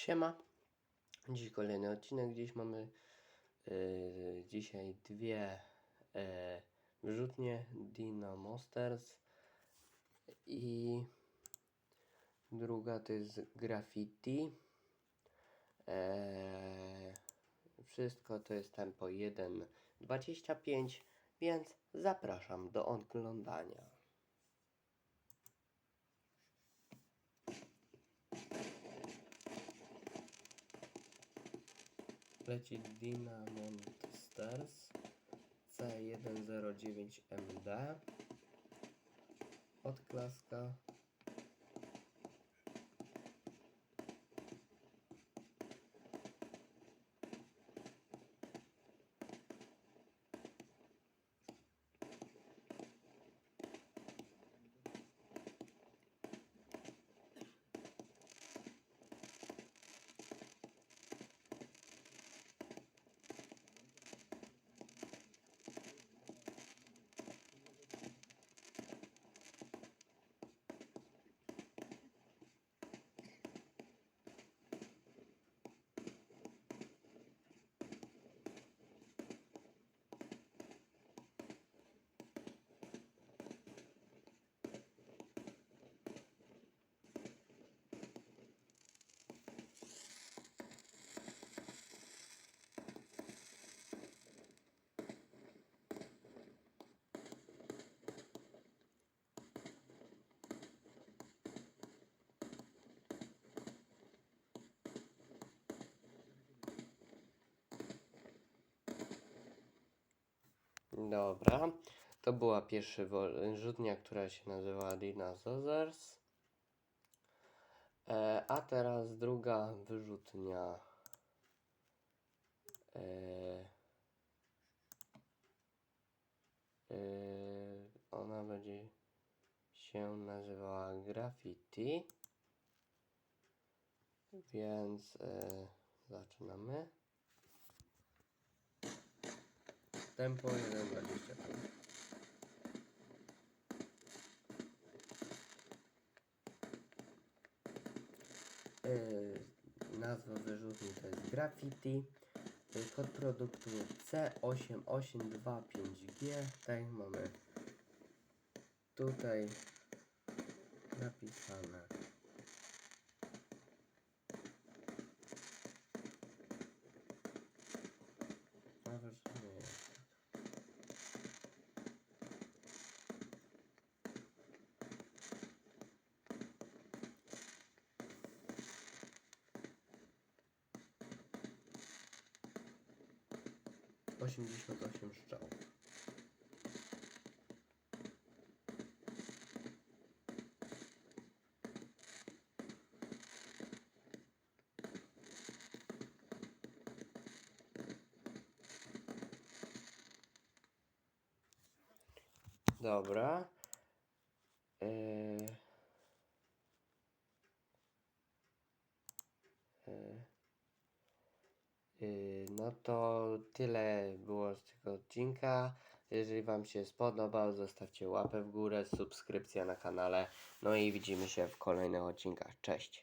Siema. Dziś kolejny odcinek. Dziś mamy yy, dzisiaj dwie yy, wyrzutnie Dino Monsters i druga to jest Graffiti. Eee, wszystko to jest tempo 1.25, więc zapraszam do oglądania. Leci Dynamon Stars C109MD Odklaska Dobra, to była pierwsza rzutnia, która się nazywała Dinosaurs. E, a teraz druga wyrzutnia. E, e, ona będzie się nazywała Graffiti. Więc e, zaczynamy. Tempo 1.25. Yy, nazwa wyrzutni to jest Graffiti. Yy, kod produktu C8825G. Tutaj mamy tutaj napisane. 88 strzałów. Dobra. Yy... Yy... Yy... No to tyle było z tego odcinka. Jeżeli Wam się spodobał, zostawcie łapę w górę, subskrypcja na kanale. No i widzimy się w kolejnych odcinkach. Cześć!